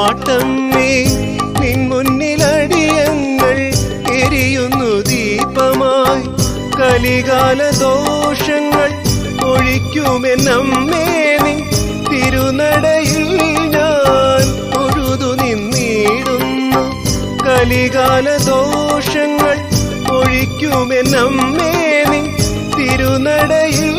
കാട്ടമ്മേ നിൻ മുന്നിലടിയങ്ങൾ എരിയുന്നു ദീപമായി. കലികാല ദോഷങ്ങൾ ഒഴിക്കുമെന്നമ്മേ നീ തിരുനടയിൽ ഞാൻ ഒഴുതു നിന്നിടുന്നു. കലികാല ദോഷങ്ങൾ ഒഴിക്കുമെന്നമ്മേ നീ തിരുനടയിൽ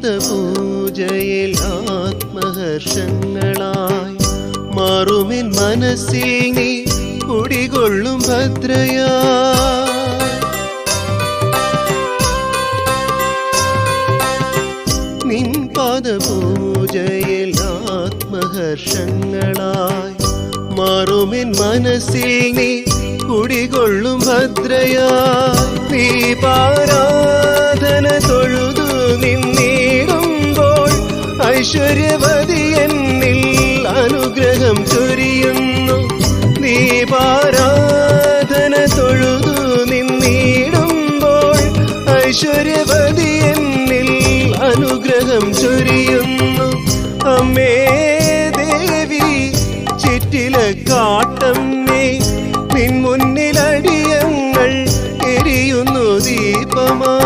പാദപൂജയിൽ ആത്മഹർഷങ്ങളായി മാറുമിൻ മനസ്സിൽ നീ കുടികൊള്ളും ഭദ്രയാ. നിൻ പാദപൂജയിൽ ആത്മഹർഷങ്ങളായി മാറുമിൻ മനസ്സിൽ നീ കുടികൊള്ളും ഭദ്രയാ. നീ പാരാധന ഐശ്വര്യവതി എന്നിൽ അനുഗ്രഹം ചൊരിയുന്നു. നീ പാരാധന തൊഴുതു നിന്നിടുമ്പോൾ ഐശ്വര്യവതി എന്നിൽ അനുഗ്രഹം ചൊരിയുന്നു. അമ്മേ ദേവി ചിറ്റില കാട്ടമ്മേ നിൻ മുന്നിലടിയങ്ങൾ എരിയുന്നു ദീപമാ.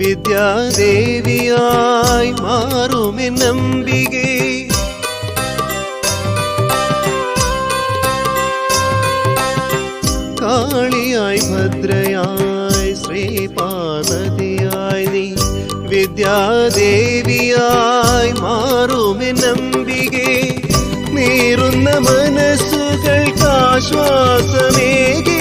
വിദ്യാദേവിയായി മാറുമെന്നമ്പികേ കാളിയായി ഭദ്രയായി ശ്രീപാർവതിയായി നീ വിദ്യാദേവിയായി മാറുമെന്നമ്പികേ നീറുന്ന മനസ്സുകൾക്ക് ആശ്വാസമേകി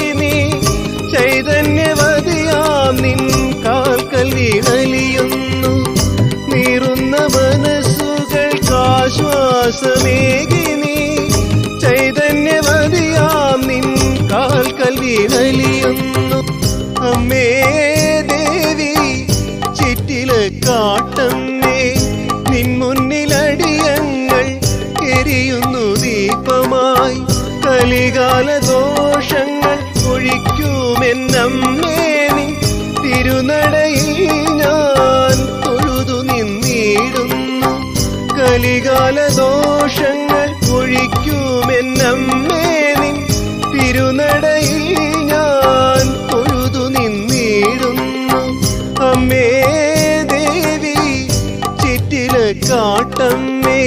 ആശ്വാസമേകി നീ. ചൈതന്യവതിയാം നിൻ കാൽക്കൽ വീണലിയുന്നു. അമ്മേ. കലികാല ദോഷങ്ങൾ ഒഴിക്കുമെന്നമ്മേ നിൻ തിരുനടയിൽ ഞാൻ തൊഴുതു നിന്നിടുന്നു. അമ്മേ ദേവി ചിറ്റില കാട്ടമ്മേ